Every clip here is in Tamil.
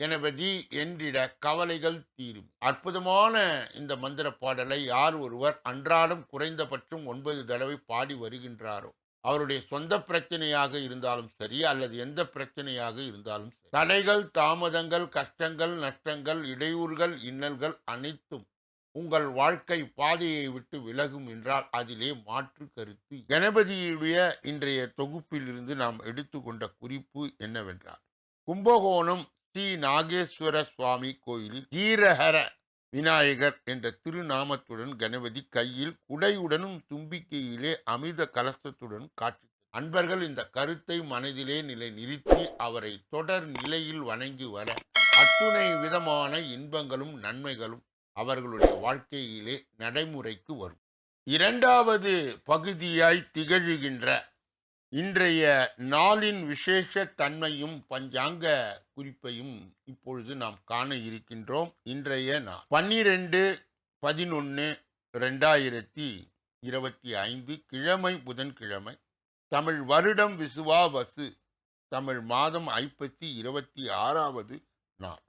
கணபதி என்றிட கவலைகள் தீரும். அற்புதமான இந்த மந்திர பாடலை யார் ஒருவர் அன்றாடம் குறைந்தபட்சம் ஒன்பது தடவை பாடி வருகின்றாரோ அவருடைய சொந்த பிரச்சனையாக இருந்தாலும் சரி அல்லது எந்த பிரச்சனையாக இருந்தாலும் சரி. தடைகள் தாமதங்கள் கஷ்டங்கள் நஷ்டங்கள் இடையூறுகள் இன்னல்கள் அனைத்தும் உங்கள் வாழ்க்கை பாதையை விட்டு விலகும் என்றால் அதிலே மாற்று கருத்து. கணபதியுடைய இன்றைய தொகுப்பிலிருந்து நாம் எடுத்துக்கொண்ட குறிப்பு என்னவென்றால் கும்பகோணம் ஸ்ரீ நாகேஸ்வர சுவாமி கோயிலில் தீரஹர விநாயகர் என்ற திருநாமத்துடன் கணபதி கையில் குடையுடனும் தும்பிக்கையிலே அமிர்த கலசத்துடன் காட்சி அன்பர்கள் இந்த கருத்தை மனதிலே நிலை நிறுத்தி அவரை தொடர் நிலையில் வணங்கி வர அத்துணை விதமான இன்பங்களும் நன்மைகளும் அவர்களுடைய வாழ்க்கையிலே நடைமுறைக்கு வரும். இரண்டாவது பகுதியாய் திகழ்கின்ற இன்றைய நாளின் விசேஷ தன்மையும் பஞ்சாங்க குறிப்பையும் இப்பொழுது நாம் காண இருக்கின்றோம். இன்றைய நாள் பன்னிரெண்டு பதினொன்று ரெண்டாயிரத்தி இருபத்தி ஐந்து கிழமை புதன்கிழமை. தமிழ் வருடம் விசுவாவசு. தமிழ் மாதம் ஐப்பத்தி இருபத்தி ஆறாவது நாள்.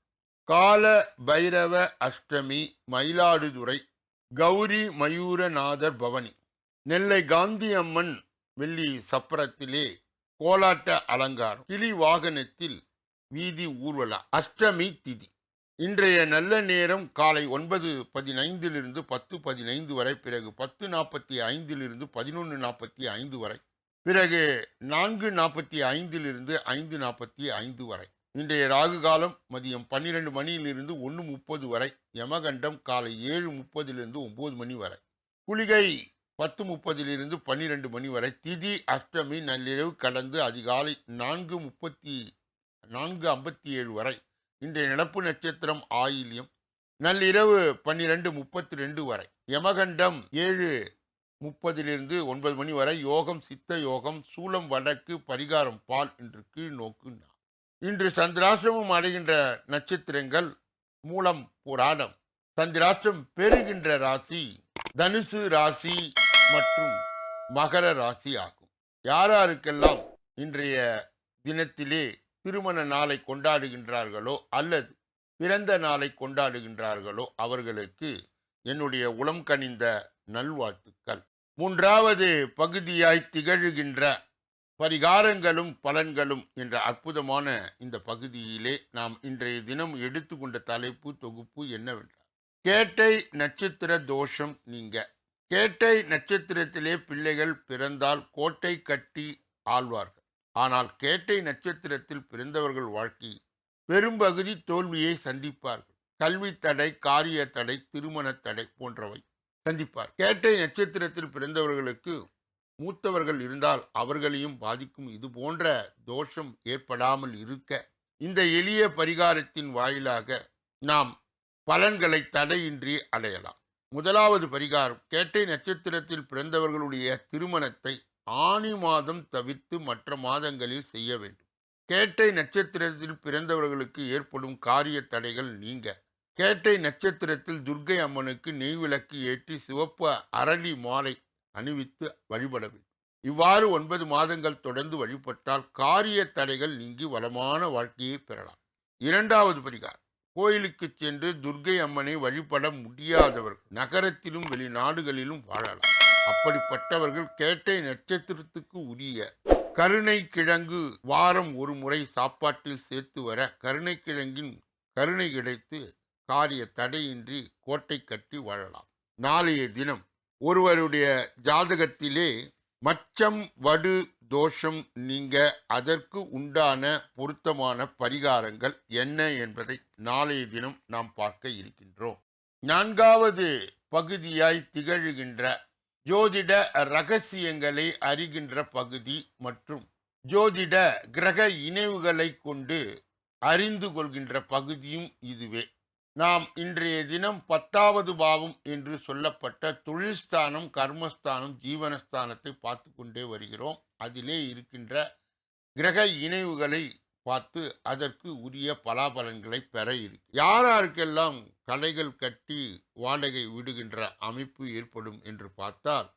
கால பைரவ அஷ்டமி மயிலாடுதுறை கௌரி மயூரநாதர் பவனி. நெல்லை காந்தியம்மன் வெள்ளி சப்பரத்திலே கோலாட்ட அலங்காரம். கிளி வாகனத்தில் வீதி ஊர்வலம் அஷ்டமி திதி. இன்றைய நல்ல நேரம் காலை ஒன்பது பதினைந்திலிருந்து பத்து பதினைந்து வரை பிறகு பத்து நாற்பத்தி ஐந்திலிருந்து பதினொன்று நாற்பத்தி ஐந்து வரை பிறகு நான்கு நாற்பத்தி ஐந்திலிருந்து ஐந்து நாற்பத்தி ஐந்து வரை. இன்றைய ராகு காலம் மதியம் பன்னிரெண்டு மணியிலிருந்து ஒன்று முப்பது வரை யமகண்டம் காலை ஏழு முப்பதிலிருந்து ஒம்பது மணி வரை. குளிகை பத்து முப்பதிலிருந்து பன்னிரெண்டு மணி வரை. திதி அஷ்டமி நள்ளிரவு கடந்து அதிகாலை நான்கு முப்பத்தி நான்கு ஐம்பத்தி ஏழு வரை இன்றைய நடப்பு நட்சத்திரம் ஆயில்யம். நள்ளிரவு பன்னிரெண்டு முப்பத்தி ரெண்டு வரை. யமகண்டம் ஏழு முப்பதிலிருந்து ஒன்பது மணி வரை. யோகம் சித்த யோகம் சூலம் வடக்கு பரிகாரம் பால் என்று கீழ் நோக்கு இன்று சந்திராசிரமம் அடைகின்ற நட்சத்திரங்கள் மூலம் புராணம். சந்திராஷ்டிரம் பெறுகின்ற ராசி தனுசு ராசி மற்றும் மகர ராசி ஆகும். யாராருக்கெல்லாம் இன்றைய தினத்திலே திருமண நாளை கொண்டாடுகின்றார்களோ அல்லது பிறந்த நாளை கொண்டாடுகின்றார்களோ அவர்களுக்கு என்னுடைய உளம் கனிந்த நல்வாழ்த்துக்கள். மூன்றாவது பகுதியாய் திகழ்கின்ற பரிகாரங்களும் பலன்களும் என்ற அற்புதமான இந்த பகுதியிலே நாம் இன்றைய தினம் எடுத்துக்கொண்ட தலைப்பு தொகுப்பு என்னவென்றால் கேட்டை நட்சத்திர தோஷம் நீங்க. கேட்டை நட்சத்திரத்திலே பிள்ளைகள் பிறந்தால் கோட்டை கட்டி ஆழ்வார்கள் ஆனால் கேட்டை நட்சத்திரத்தில் பிறந்தவர்கள் வாழ்க்கை பெரும்பகுதி தோல்வியை சந்திப்பார்கள். கல்வி தடை காரிய தடை திருமண தடை போன்றவை சந்திப்பார். கேட்டை நட்சத்திரத்தில் பிறந்தவர்களுக்கு மூத்தவர்கள் இருந்தால் அவர்களையும் பாதிக்கும். இது போன்ற தோஷம் ஏற்படாமல் இருக்க இந்த எளிய பரிகாரத்தின் வாயிலாக நாம் பலன்களை தடையின்றி அடையலாம். முதலாவது பரிகாரம் கேட்டை நட்சத்திரத்தில் பிறந்தவர்களுடைய திருமணத்தை ஆனி மாதம் தவிர்த்து மற்ற மாதங்களில் செய்ய வேண்டும். கேட்டை நட்சத்திரத்தில் பிறந்தவர்களுக்கு ஏற்படும் காரிய தடைகள் நீங்க. கேட்டை நட்சத்திரத்தில் துர்க்கை அம்மனுக்கு நெய் விளக்கு ஏற்றி சிவப்பு அரளி மாலை அணிவித்து வழிபட வேண்டும். இவ்வாறு ஒன்பது மாதங்கள் தொடர்ந்து வழிபட்டால் காரிய தடைகள் நீங்கி வளமான வாழ்க்கையை பெறலாம். இரண்டாவது பரிகாரம். கோயிலுக்கு சென்று துர்க்கை அம்மனை வழிபட முடியாதவர்கள் நகரத்திலும் வெளிநாடுகளிலும் வாழலாம். அப்படிப்பட்டவர்கள் கேட்டை நட்சத்திரத்துக்கு உரிய கருணை கிழங்கு வாரம் ஒரு முறை சாப்பாட்டில் சேர்த்து வர கருணை கிழங்கின் கருணை கிடைத்து காரிய தடையின்றி கோட்டை கட்டி வாழலாம். நாளைய தினம் ஒருவருடைய ஜாதகத்திலே மச்சம் வடு தோஷம் நீங்க அதற்கு உண்டான பொருத்தமான பரிகாரங்கள் என்ன என்பதை நாளைய தினம் நாம் பார்க்க இருக்கின்றோம். நான்காவது பகுதியாய் திகழ்கின்ற ஜோதிட ரகசியங்களை அறிகின்ற பகுதி மற்றும் ஜோதிட கிரக இணைவுகளை கொண்டு அறிந்து கொள்கின்ற பகுதியும் இதுவே. நாம் இன்றைய தினம் பத்தாவது பாவம் என்று சொல்லப்பட்ட தொழில்ஸ்தானம் கர்மஸ்தானம் ஜீவனஸ்தானத்தை பார்த்து கொண்டே வருகிறோம். அதிலே இருக்கின்ற கிரக இணைவுகளை பார்த்து அதற்கு உரிய பலாபலன்களை பெற இருக்கு யார் யாருக்கெல்லாம் கடைகள் கட்டி வாடகை விடுகின்ற அமைப்பு ஏற்படும் என்று பார்த்தால்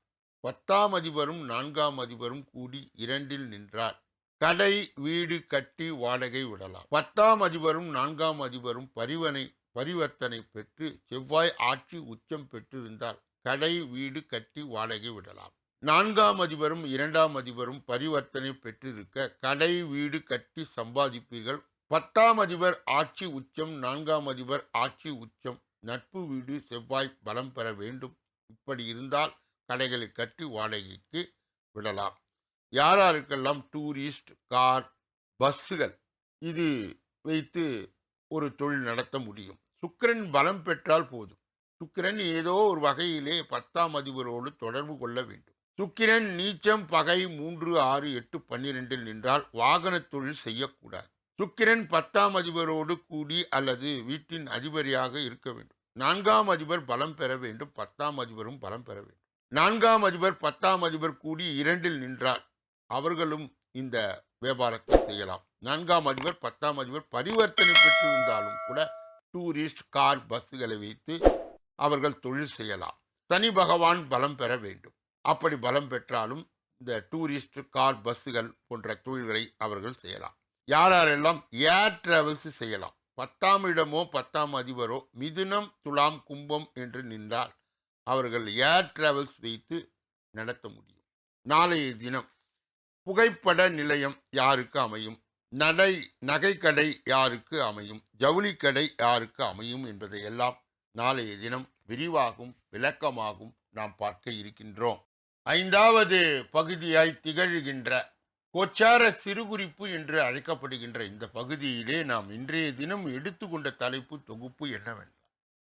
பத்தாம் அதிபரும் நான்காம் அதிபரும் கூடி இரண்டில் நின்றார். கடை வீடு கட்டி வாடகை விடலாம். பத்தாம் அதிபரும் நான்காம் அதிபரும் பரிவனை பரிவர்த்தனை பெற்று செவ்வாய் ஆட்சி உச்சம் பெற்றிருந்தால் கடை வீடு கட்டி வாடகை விடலாம். நான்காம் அதிபரும் இரண்டாம் அதிபரும் பரிவர்த்தனை பெற்றிருக்க கடை வீடு கட்டி சம்பாதிப்பீர்கள். பத்தாம் அதிபர் ஆட்சி உச்சம் நான்காம் அதிபர் ஆட்சி உச்சம். நட்பு வீடு செவ்வாய் பலம் பெற வேண்டும். இப்படி இருந்தால் கடைகளை கட்டி வாடகைக்கு விடலாம். யார் யாருக்கெல்லாம் டூரிஸ்ட் கார் பஸ்ஸுகள் இது வைத்து ஒரு தொழில் நடத்த முடியும்? சுக்கரன் பலம் பெற்றால் போதும். சுக்கிரன் ஏதோ ஒரு வகையிலே பத்தாம் அதிபரோடு தொடர்பு கொள்ள வேண்டும். சுக்கிரன் நீச்சம் பகை மூன்று ஆறு எட்டு பன்னிரெண்டில் நின்றால் வாகன தொழில் செய்யக்கூடாது. சுக்கிரன் பத்தாம் அதிபரோடு கூடி அல்லது வீட்டின் அதிபரியாக இருக்க வேண்டும். நான்காம் அதிபர் பலம் பெற வேண்டும் பத்தாம் அதிபரும் பலம் பெற வேண்டும். நான்காம் அதிபர் பத்தாம் அதிபர் கூடி இரண்டில் நின்றார் அவர்களும் இந்த வியாபாரத்தை செய்யலாம். நான்காம் அதிபர் பத்தாம் அதிபர் பரிவர்த்தனை பெற்று இருந்தாலும் கூட டூரிஸ்ட் கார் பஸ்ஸுகளை வைத்து அவர்கள் தொழில் செய்யலாம். சனி பகவான் பலம் பெற வேண்டும். அப்படி பலம் பெற்றாலும் இந்த டூரிஸ்ட் கார் பஸ்ஸுகள் போன்ற தொழில்களை அவர்கள் செய்யலாம். யார் யாரெல்லாம் ஏர் டிராவல்ஸ் செய்யலாம். பத்தாம் இடமோ பத்தாம் அதிபரோ மிதுனம் துலாம் கும்பம் என்று நின்றால் அவர்கள் ஏர் டிராவல்ஸ் வைத்து நடத்த முடியும். நாளைய தினம் புகைப்பட நிலையம் யாருக்கு அமையும்? நடை நகைக்கடை யாருக்கு அமையும்? ஜவுளிக்கடை யாருக்கு அமையும் என்பதையெல்லாம் நாளைய தினம் விரிவாகும் விளக்கமாகும் நாம் பார்க்க இருக்கின்றோம். ஐந்தாவது பகுதியாய் திகழ்கின்ற கோச்சார சிறுகுறிப்பு என்று அழைக்கப்படுகின்ற இந்த பகுதியிலே நாம் இன்றைய தினம் எடுத்துக்கொண்ட தலைப்பு தொகுப்பு என்னவென்றால்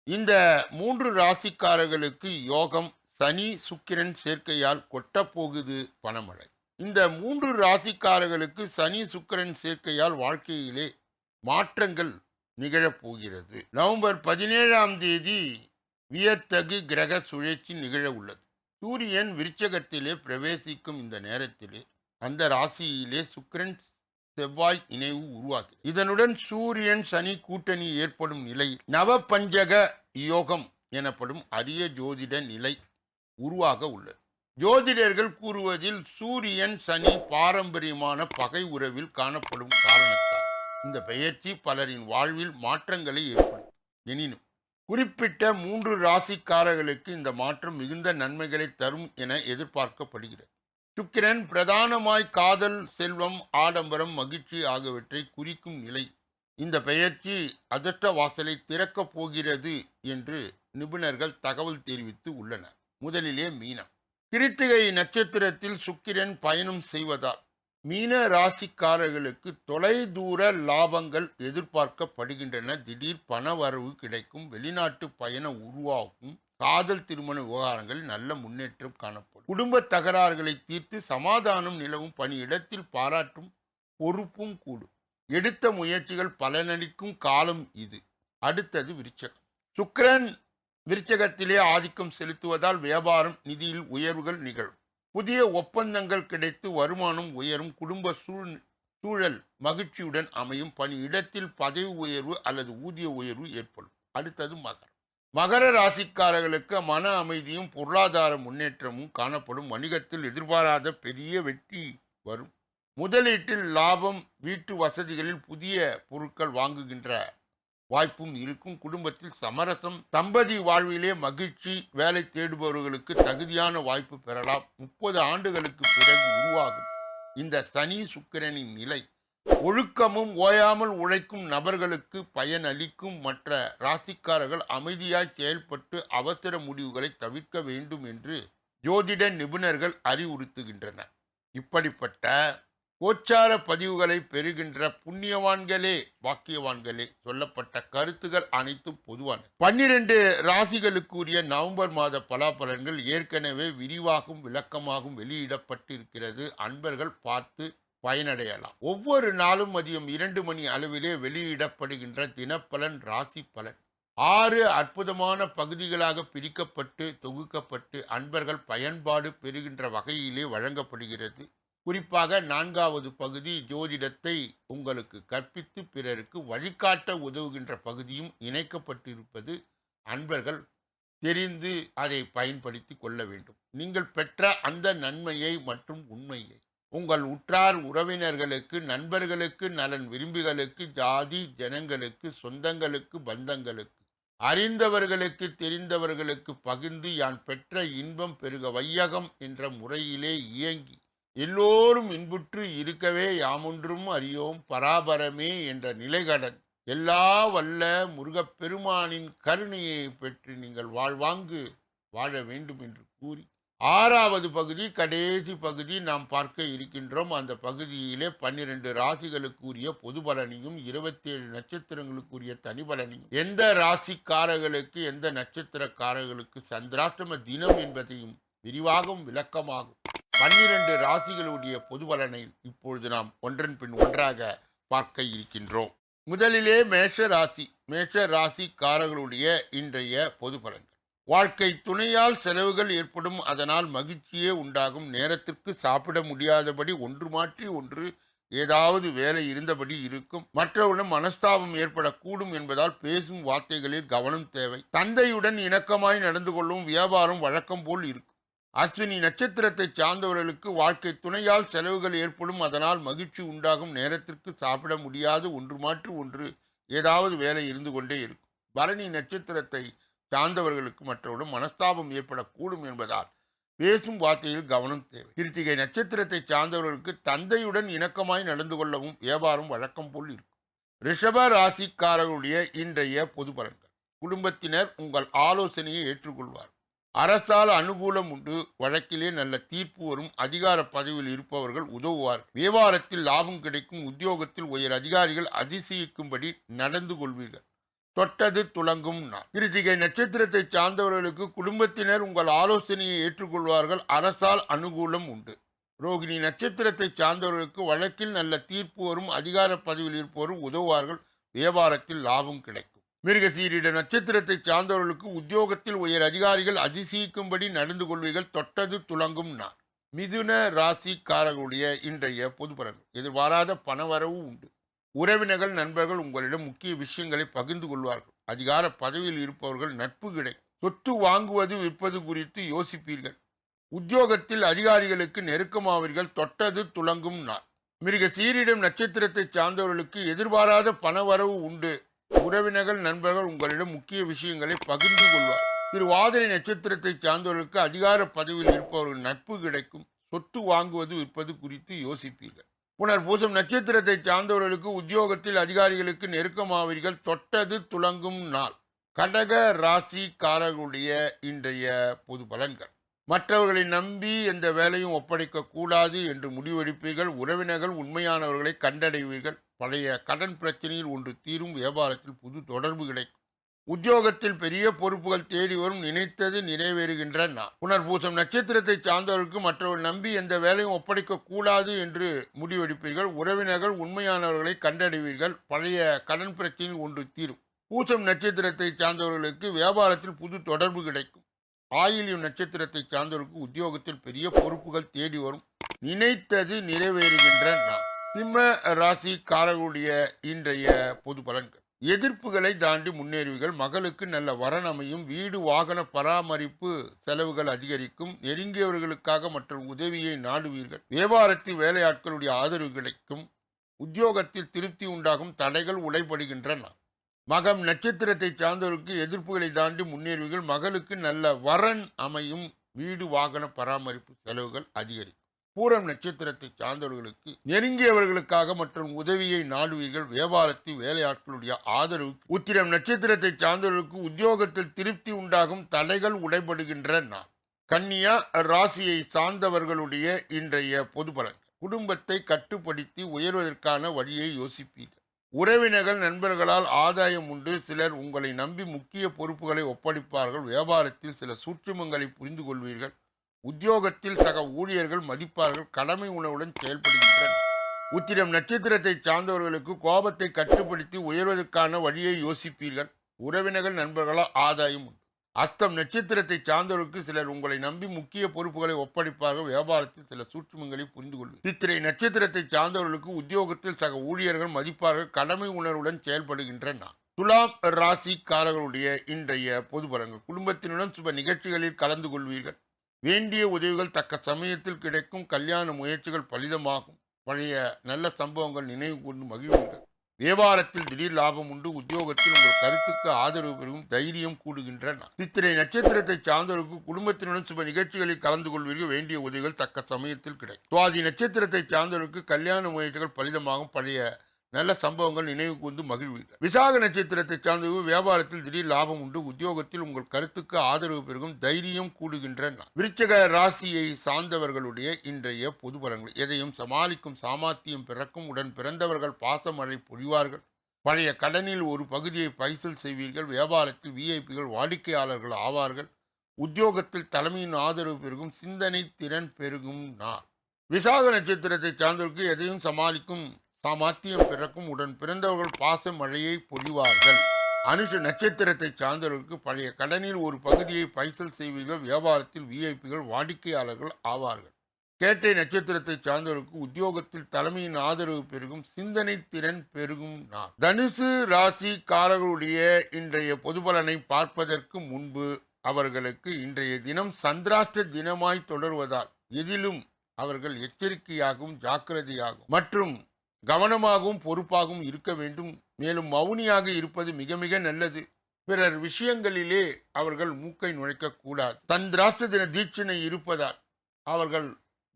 இந்த மூன்று ராசிக்காரர்களுக்கு யோகம் சனி சுக்கிரன் சேர்க்கையால் கொட்டப்போகுது பணமழை. இந்த மூன்று ராசிக்காரர்களுக்கு சனி சுக்கிரன் சேர்க்கையால் வாழ்க்கையிலே மாற்றங்கள் நிகழப்போகிறது நவம்பர் பதினேழாம் தேதி வியத்தகு கிரக சுழற்சி நிகழ உள்ளது. சூரியன் விருச்சகத்திலே பிரவேசிக்கும் இந்த நேரத்திலே அந்த ராசியிலே சுக்கிரன் செவ்வாய் இணைவு உருவாகி இதனுடன் சூரியன் சனி கூட்டணி ஏற்படும் நிலை நவபஞ்சக யோகம் எனப்படும் அரிய ஜோதிட நிலை உருவாக உள்ளது. ஜோதிடர்கள் கூறுவதில் சூரியன் சனி பாரம்பரியமான பகை உறவில் காணப்படும் காரணத்தால் இந்த பெயர்ச்சி பலரின் வாழ்வில் மாற்றங்களை ஏற்படும் எனினும் குறிப்பிட்ட மூன்று ராசிக்காரர்களுக்கு இந்த மாற்றம் மிகுந்த நன்மைகளை தரும் என எதிர்பார்க்கப்படுகிறது. சுக்கிரன் பிரதானமாய் காதல் செல்வம் ஆடம்பரம் மகிழ்ச்சி ஆகியவற்றை குறிக்கும் நிலை. இந்த பெயர்ச்சி அதிர்ஷ்ட வாசலை திறக்கப் போகிறது என்று நிபுணர்கள் தகவல் தெரிவித்து உள்ளனர். முதலிலே மீனம். கிருத்திகை நட்சத்திரத்தில் சுக்கிரன் பயணம் செய்வதால் மீன ராசிக்காரர்களுக்கு தொலைதூர லாபங்கள் எதிர்பார்க்கப்படுகின்றன. திடீர் பணவரவு கிடைக்கும். வெளிநாட்டு பயணம் உருவாகும். காதல் திருமண விவகாரங்கள் நல்ல முன்னேற்றம் காணப்படும். குடும்ப தகராறுகளை தீர்த்து சமாதானம் நிலவும் பணியிடத்தில் பாராட்டும் பொறுப்பும் கூடும். எடுத்த முயற்சிகள் பலனளிக்கும் காலம் இது. அடுத்தது விருச்சகம். சுக்கரன் விருச்சகத்திலே ஆதிக்கம் செலுத்துவதால் வியாபாரம் நிதியில் உயர்வுகள் நிகழும். புதிய ஒப்பந்தங்கள் கிடைத்து வருமானம் உயரும் குடும்ப சூழ் சூழல் மகிழ்ச்சியுடன் அமையும். பணி இடத்தில் பதவி உயர்வு அல்லது ஊதிய உயர்வு ஏற்படும். அடுத்தது மகரம். மகர ராசிக்காரர்களுக்கு மன அமைதியும் பொருளாதார முன்னேற்றமும் காணப்படும். வணிகத்தில் எதிர்பாராத பெரிய வெற்றி வரும். முதலீட்டில் லாபம் வீட்டு வசதிகளில் புதிய பொருட்கள் வாங்குகின்ற வாய்ப்பும் இருக்கும். குடும்பத்தில் சமரசம் தம்பதி வாழ்விலே மகிழ்ச்சி வேலை தேடுபவர்களுக்கு தகுதியான வாய்ப்பு பெறலாம். முப்பது ஆண்டுகளுக்கு பிறகு உருவாகும். இந்த சனி சுக்கிரனின் நிலை ஒழுக்கமும் ஓயாமல் உழைக்கும் நபர்களுக்கு பயன் அளிக்கும் மற்ற ராசிக்காரர்கள் அமைதியாய் செயல்பட்டு அவசர முடிவுகளை தவிர்க்க வேண்டும் என்று ஜோதிட நிபுணர்கள் அறிவுறுத்துகின்றனர். இப்படிப்பட்ட கோச்சார பதிவுகளை பெறுகின்ற புண்ணியவான்களே வாக்கியவான்களே சொல்லப்பட்ட கருத்துகள் அனைத்தும் பொதுவான பன்னிரண்டு ராசிகளுக்குரிய நவம்பர் மாத பலாபலன்கள் ஏற்கனவே விரிவாகவும் விளக்கமாகவும் வெளியிடப்பட்டிருக்கிறது. அன்பர்கள் பார்த்து பயனடையலாம். ஒவ்வொரு நாளும் மதியம் இரண்டு மணி அளவிலே வெளியிடப்படுகின்ற தினப்பலன் ராசி பலன். ஆறு அற்புதமான பகுதிகளாக பிரிக்கப்பட்டு தொகுக்கப்பட்டு அன்பர்கள் பயன்பாடு பெறுகின்ற வகையிலே வழங்கப்படுகிறது. குறிப்பாக நான்காவது பகுதி ஜோதிடத்தை உங்களுக்கு கற்பித்து பிறருக்கு வழிகாட்ட உதவுகின்ற பகுதியும் இணைக்கப்பட்டிருப்பது அன்பர்கள் தெரிந்து அதை பயன்படுத்தி கொள்ள வேண்டும். நீங்கள் பெற்ற அந்த நன்மையை மற்றும் உண்மையை உங்கள் உற்றார் உறவினர்களுக்கு நண்பர்களுக்கு நலன் விரும்பிகளுக்கு ஜாதி ஜனங்களுக்கு சொந்தங்களுக்கு பந்தங்களுக்கு அறிந்தவர்களுக்கு தெரிந்தவர்களுக்கு பகிர்ந்து யான் பெற்ற இன்பம் பெருக வையகம் என்ற முறையிலே இயங்கி எல்லோரும் இன்புற்று இருக்கவே யாமொன்றும் அறியோம் பராபரமே என்ற நிலைகடன். எல்லா வல்ல முருகப்பெருமானின் கருணையை பெற்று நீங்கள் வாழ்வாங்கு வாழ வேண்டும் என்று கூறி ஆறாவது பகுதி கடைசி பகுதி நாம் பார்க்க இருக்கின்றோம். அந்த பகுதியிலே பன்னிரண்டு ராசிகளுக்குரிய பொது பலனையும் இருபத்தி ஏழு நட்சத்திரங்களுக்குரிய தனி பலனையும் எந்த ராசிக்காரர்களுக்கு எந்த நட்சத்திரக்காரர்களுக்கு சந்திராஷ்டம தினம் என்பதையும் விரிவாகவும் விளக்கமாகும் பன்னிரண்டு ராசிகளுடைய பொது பலனை இப்பொழுது நாம் ஒன்றன் பின் ஒன்றாக பார்க்க இருக்கின்றோம். முதலிலே மேஷ ராசி மேஷ ராசிக்காரர்களுடைய இன்றைய பொது பலன்கள். வாழ்க்கை துணையால் செலவுகள் ஏற்படும் அதனால் மகிழ்ச்சியே உண்டாகும். நேரத்திற்கு சாப்பிட முடியாதபடி ஒன்று மாற்றி ஒன்று ஏதாவது வேலை இருந்தபடி இருக்கும். மற்றவுடன் மனஸ்தாபம் ஏற்படக்கூடும் என்பதால் பேசும் வார்த்தைகளில் கவனம் தேவை. தந்தையுடன் இணக்கமாய் நடந்து கொள்ளும் வியாபாரம் வழக்கம் போல் இருக்கும். அஸ்வினி நட்சத்திரத்தை சார்ந்தவர்களுக்கு வாழ்க்கை துணையால் செலவுகள் ஏற்படும். அதனால் மகிழ்ச்சி உண்டாகும். நேரத்திற்கு சாப்பிட முடியாது. ஒன்று மாற்று ஒன்று ஏதாவது வேலை இருந்து கொண்டே இருக்கும். பரணி நட்சத்திரத்தை சார்ந்தவர்களுக்கு மற்றவுடன் மனஸ்தாபம் ஏற்படக்கூடும் என்பதால் பேசும் வார்த்தையில் கவனம் தேவை. கிருத்திகை நட்சத்திரத்தை சார்ந்தவர்களுக்கு தந்தையுடன் இணக்கமாய் நடந்து கொள்ளவும் வியாபாரம் வழக்கம் போல் இருக்கும். ரிஷப ராசிக்காரர்களுடைய இன்றைய பொது பலன்கள். குடும்பத்தினர் உங்கள் ஆலோசனையை ஏற்றுக்கொள்வார் அரசால் அனுகூலம் உண்டு. வழக்கிலே நல்ல தீர்ப்பு வரும். அதிகார பதவியில் இருப்பவர்கள் உதவுவார். வியாபாரத்தில் லாபம் கிடைக்கும். உத்தியோகத்தில் உயர் அதிகாரிகள் அதிசயிக்கும்படி நடந்து கொள்வீர்கள். தொட்டது துலங்கும் நாள். கிருத்திகை நட்சத்திரத்தை சார்ந்தவர்களுக்கு குடும்பத்தினர் உங்கள் ஆலோசனையை ஏற்றுக்கொள்வார்கள். அரசால் அனுகூலம் உண்டு. ரோகிணி நட்சத்திரத்தை சார்ந்தவர்களுக்கு வழக்கில் நல்ல தீர்ப்பு வரும். அதிகார பதவியில் இருப்பவரும் உதவுவார்கள். வியாபாரத்தில் லாபம் கிடைக்கும். மிருகசீரிட நட்சத்திரத்தை சார்ந்தவர்களுக்கு உத்தியோகத்தில் உயர் அதிகாரிகள் அதிசயிக்கும்படி நடந்து கொள்வீர்கள். தொட்டது துலங்கும் நாள். மிதுன ராசிக்காரர்களுடைய இன்றைய பொது எதிர்பாராத பணவரவு உண்டு. உறவினர்கள் நண்பர்கள் உங்களிடம் முக்கிய விஷயங்களை பகிர்ந்து கொள்வார்கள். அதிகார பதவியில் இருப்பவர்கள் நட்பு கிடைக்கும். சொத்து வாங்குவது விற்பது குறித்து யோசிப்பீர்கள். உத்தியோகத்தில் அதிகாரிகளுக்கு நெருக்கமாவீர்கள். தொட்டது துலங்கும் நாள். மிருக சீரிடம் நட்சத்திரத்தை சார்ந்தவர்களுக்கு எதிர்பாராத பணவரவு உண்டு. உறவினர்கள் நண்பர்கள் உங்களிடம் முக்கிய விஷயங்களை பகிர்ந்து கொள்வார். திரு வாதிரை நட்சத்திரத்தை சார்ந்தவர்களுக்கு அதிகார பதவியில் இருப்பவர்கள் நட்பு கிடைக்கும். சொத்து வாங்குவது விற்பது குறித்து யோசிப்பீர்கள். புனர் பூசம் நட்சத்திரத்தை சார்ந்தவர்களுக்கு உத்தியோகத்தில் அதிகாரிகளுக்கு நெருக்கமாவீர்கள். தொட்டது துலங்கும் நாள். கடக ராசிக்காரர்களுடைய இன்றைய பொது பலன்கள். மற்றவர்களை நம்பி எந்த வேலையும் ஒப்படைக்க கூடாது என்று முடிவெடுப்பீர்கள். உறவினர்கள் உண்மையானவர்களை கண்டடைவீர்கள். பழைய கடன் பிரச்சனையில் ஒன்று தீரும் வியாபாரத்தில் புது தொடர்பு கிடைக்கும். உத்தியோகத்தில் பெரிய பொறுப்புகள் தேடி வரும் நினைத்தது நிறைவேறுகின்ற நான் புனர்பூசம் நட்சத்திரத்தை சார்ந்தவர்களுக்கு மற்றவர்கள் நம்பி எந்த வேலையும் ஒப்படைக்க கூடாது என்று முடிவெடுப்பீர்கள். உறவினர்கள் உண்மையானவர்களை கண்டடைவீர்கள். பழைய கடன் பிரச்சனையில் ஒன்று தீரும். பூசம் நட்சத்திரத்தை சார்ந்தவர்களுக்கு வியாபாரத்தில் புது தொடர்பு கிடைக்கும். ஆயிலியம் நட்சத்திரத்தை சார்ந்தவர்களுக்கு உத்தியோகத்தில் பெரிய பொறுப்புகள் தேடி வரும். நினைத்தது நிறைவேறுகின்ற நான் சிம்ம ராசிக்காரர்களுடைய இன்றைய பொது பலன்கள். எதிர்ப்புகளை தாண்டி முன்னேறுவீர்கள். மகளுக்கு நல்ல வரன் அமையும். வீடு வாகன பராமரிப்பு செலவுகள் அதிகரிக்கும். நெருங்கியவர்களுக்காக மற்ற உதவியை நாடுவீர்கள். வியாபாரத்தில் வேலையாட்களுடைய ஆதரவு கிடைக்கும். உத்தியோகத்தில் திருப்தி உண்டாகும். தடைகள் உடைபடுகின்றன. மகம் நட்சத்திரத்தை சார்ந்தவர்களுக்கு எதிர்ப்புகளை தாண்டி முன்னேறுவீர்கள். மகளுக்கு நல்ல வரன் அமையும். வீடு வாகன பராமரிப்பு செலவுகள் அதிகரிக்கும். பூரம் நட்சத்திரத்தை சார்ந்தவர்களுக்கு நெருங்கியவர்களுக்காக மற்றும் உதவியை நாடுவீர்கள். வியாபாரத்தில் வேலையாட்களுடைய ஆதரவு உத்திரம் நட்சத்திரத்தை சார்ந்தவர்களுக்கு உத்தியோகத்தில் திருப்தி உண்டாகும் தடைகள் உடைபடுகின்ற நாள். கன்னியா ராசியை சார்ந்தவர்களுடைய இன்றைய பொது பலன். குடும்பத்தை கட்டுப்படுத்தி உயர்வதற்கான வழியை யோசிப்பீர்கள். உறவினர்கள் நண்பர்களால் ஆதாயம் உண்டு. சிலர் உங்களை நம்பி முக்கிய பொறுப்புகளை ஒப்படைப்பார்கள். வியாபாரத்தில் சில சூற்றுமங்களை புரிந்து கொள்வீர்கள் உத்தியோகத்தில் சக ஊழியர்கள் மதிப்பார்கள் கடமை உணவுடன் செயல்படுகின்றனர். உத்திரம் நட்சத்திரத்தை சார்ந்தவர்களுக்கு கோபத்தை கட்டுப்படுத்தி உயர்வதற்கான வழியை யோசிப்பீர்கள். உறவினர்கள் நண்பர்களால் ஆதாயம் உண்டு. அஸ்தம் நட்சத்திரத்தை சார்ந்தவருக்கு சிலர் உங்களை நம்பி முக்கிய பொறுப்புகளை ஒப்படைப்பாக வியாபாரத்தில் சில சூற்றுமங்களை புரிந்து கொள்வது சித்திரை நட்சத்திரத்தை சார்ந்தவர்களுக்கு உத்தியோகத்தில் சக ஊழியர்கள் மதிப்பார்கள் கடமை உணர்வுடன் செயல்படுகின்றன துலாம் ராசிக்காரர்களுடைய இன்றைய பொது பலன்கள். குடும்பத்தினுடன் சுப நிகழ்ச்சிகளில் கலந்து கொள்வீர்கள். வேண்டிய உதவிகள் தக்க சமயத்தில் கிடைக்கும். கல்யாண முயற்சிகள் பலிதமாகும். பழைய நல்ல சம்பவங்கள் நினைவு கூர்ந்து மகிழ்வீர்கள் வியாபாரத்தில் திடீர் லாபம் உண்டு. உத்தியோகத்தில் உங்கள் கருத்துக்கு ஆதரவு பெறும் தைரியம் கூடுகின்றன. சித்திரை நட்சத்திரத்தை சார்ந்தவருக்கு குடும்பத்தினுடன் சுப நிகழ்ச்சிகளில் கலந்து கொள்வீர்கள். வேண்டிய உதவிகள் தக்க சமயத்தில் கிடைக்கும். சுவாதி நட்சத்திரத்தை சார்ந்தவருக்கு கல்யாண முயற்சிகள் பலிதமாகும். பழைய நல்ல சம்பவங்கள் நினைவு கூர்ந்து மகிழ்வீர்கள் விசாக நட்சத்திரத்தை சார்ந்தவர்கள் வியாபாரத்தில் திடீர் லாபம் உண்டு. உத்தியோகத்தில் உங்கள் கருத்துக்கு ஆதரவு பெருகும் தைரியம் கூடுகின்ற விருச்சக ராசியை சார்ந்தவர்களுடைய இன்றைய பொது பலன்கள். எதையும் சமாளிக்கும் சாமாத்தியம் பிறக்கும். உடன் பிறந்தவர்கள் பாசமழை பொழிவார்கள். பழைய கடனில் ஒரு பகுதியை பைசல் செய்வீர்கள். வியாபாரத்தில் விஐபிகள் வாடிக்கையாளர்கள் ஆவார்கள். உத்தியோகத்தில் தலைமையின் ஆதரவு பெருகும். சிந்தனை திறன் பெருகும் நார் விசாக நட்சத்திரத்தை சார்ந்தவருக்கு எதையும் சமாளிக்கும் சாமர்த்தியம் பிறக்கும் உடன் பிறந்தவர்கள் பாச மழையை பொழிவார்கள். அனுஷ நட்சத்திரத்தை சார்ந்தவர்களுக்கு பழைய கடனில் ஒரு பகுதியை பைசல் செய்வீர்கள். வியாபாரத்தில் விஐபிகள் வாடிக்கையாளர்கள் ஆவார்கள். கேட்டை நட்சத்திரத்தை சார்ந்தவர்களுக்கு உத்தியோகத்தில் தலைமையின் ஆதரவு பெருகும் சிந்தனை திறன் பெருகும் நான் தனுசு ராசிக்காரர்களுடைய இன்றைய பொது பலனை பார்ப்பதற்கு முன்பு அவர்களுக்கு இன்றைய தினம் சந்திராஷ்ட தினமாய் தொடர்வதால் எதிலும் அவர்கள் எச்சரிக்கையாகவும் ஜாக்கிரதையாகும் மற்றும் கவனமாகவும் பொறுப்பாகவும் இருக்க வேண்டும். மேலும் மௌனியாக இருப்பது மிக மிக நல்லது. பிறர் விஷயங்களிலே அவர்கள் மூக்கை நுழைக்கக்கூடாது தன் தந்திராஷ்ட தின தீட்சணை இருப்பதால் அவர்கள்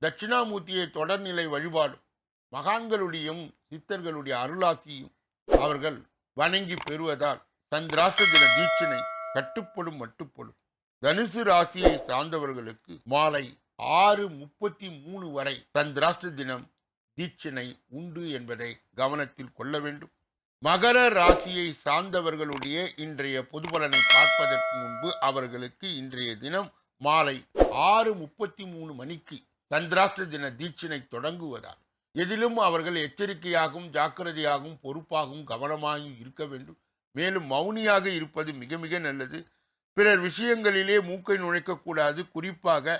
தட்சிணாமூர்த்தியை தொடர்நிலை வழிபாடும். மகான்களுடையும் சித்தர்களுடைய அருளாசியும் அவர்கள் வணங்கி பெறுவதால் சந்திராஷ்ட தின தீட்சணை கட்டுப்படும் மட்டுப்படும். தனுசு ராசியை சார்ந்தவர்களுக்கு மாலை ஆறு முப்பத்தி மூணு வரை சந்திராஷ்ட தினம் தீட்சணை உண்டு என்பதை கவனத்தில் கொள்ள வேண்டும். மகர ராசியை சார்ந்தவர்களுடைய இன்றைய பொதுபலனை பார்ப்பதற்கு முன்பு அவர்களுக்கு இன்றைய தினம் மாலை ஆறு முப்பத்தி மூணு மணிக்கு சந்திராஷ்ட தின தீட்சணை தொடங்குவதால் எதிலும் அவர்கள் எச்சரிக்கையாகவும் ஜாக்கிரதையாகவும் பொறுப்பாகவும் கவனமாகவும் இருக்க வேண்டும். மேலும் மௌனியாக இருப்பது மிக மிக நல்லது. பிறர் விஷயங்களிலே மூக்கை நுழைக்கக்கூடாது குறிப்பாக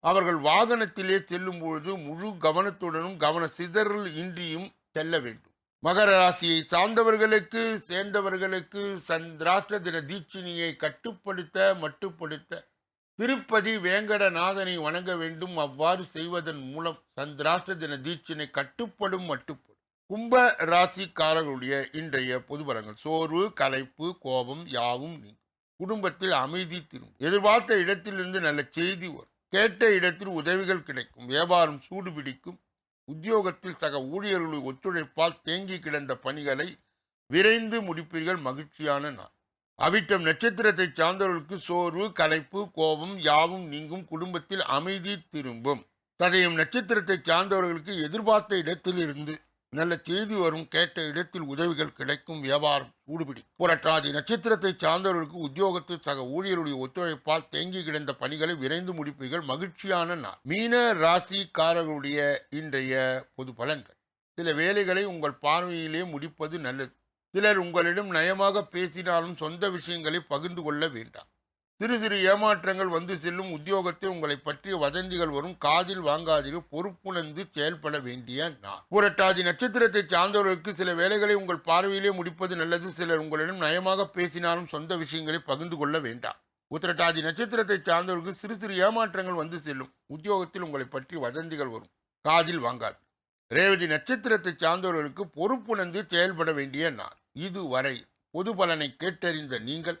அவர்கள் வாகனத்திலே செல்லும் பொழுது முழு கவனத்துடனும் கவன சிதறல் இன்றியும் செல்ல வேண்டும். மகர ராசியை சார்ந்தவர்களுக்கு சேர்ந்தவர்களுக்கு சந்திராஷ்ட தின தீட்சிணியை கட்டுப்படுத்த மட்டுப்படுத்த திருப்பதி வேங்கடநாதனை வணங்க வேண்டும். அவ்வாறு செய்வதன் மூலம் சந்திராஷ்ட தின தீட்சினை கட்டுப்படும் மட்டுப்படும். கும்ப ராசிக்காரர்களுடைய இன்றைய பொதுபலங்கள் சோர்வு களைப்பு கோபம் யாவும் நீங்கும். குடும்பத்தில் அமைதி திரும்பும். எதிர்பார்த்த இடத்திலிருந்து நல்ல செய்தி வரும். கேட்ட இடத்தில் உதவிகள் கிடைக்கும். வியாபாரம் சூடு பிடிக்கும். உத்தியோகத்தில் சக ஊழியர்களுடைய ஒத்துழைப்பால் தேங்கி கிடந்த பணிகளை விரைந்து முடிப்பீர்கள். மகிழ்ச்சியான நாள். அவிட்டம் நட்சத்திரத்தை சார்ந்தவர்களுக்கு சோர்வு களைப்பு கோபம் யாவும் நீங்கும். குடும்பத்தில் அமைதி திரும்பும். சதயம் நட்சத்திரத்தை சார்ந்தவர்களுக்கு எதிர்பார்த்த இடத்திலிருந்து நல்ல செய்தி வரும் கேட்ட இடத்தில் உதவிகள் கிடைக்கும் வியாபாரம் சூடுபிடி புரட்டாதி நட்சத்திரத்தை சார்ந்தவர்களுக்கு உத்தியோகத்தில் சக ஊழியருடைய ஒத்துழைப்பால் தேங்கி கிடந்த பணிகளை விரைந்து முடிப்பீர்கள். மகிழ்ச்சியான நாள். மீன ராசிக்காரர்களுடைய இன்றைய பொது பலன்கள். சில வேலைகளை உங்கள் பார்வையிலே முடிப்பது நல்லது. சிலர் உங்களிடம் நயமாக பேசினாலும் சொந்த விஷயங்களை பகிர்ந்து கொள்ள வேண்டாம். சிறு சிறு ஏமாற்றங்கள் வந்து செல்லும் உத்தியோகத்தில் உங்களை பற்றிய வதந்திகள் வரும். காதில் வாங்காதீர்கள் பொறுப்புணர்ந்து செயல்பட வேண்டிய நான் புரட்டாதி நட்சத்திரத்தை சார்ந்தவர்களுக்கு சில வேலைகளை உங்கள் பார்வையிலே முடிப்பது நல்லது. சிலர் உங்களிடம் நயமாக பேசினாலும் சொந்த விஷயங்களை பகிர்ந்து கொள்ள வேண்டாம். உத்திரட்டாதி நட்சத்திரத்தை சார்ந்தவர்களுக்கு சிறு சிறு ஏமாற்றங்கள் வந்து செல்லும். உத்தியோகத்தில் உங்களை பற்றி வதந்திகள் வரும். காதில் வாங்காது ரேவதி நட்சத்திரத்தை சார்ந்தவர்களுக்கு பொறுப்புணர்ந்து செயல்பட வேண்டிய நாள். இதுவரை பொது பலனை கேட்டறிந்த நீங்கள்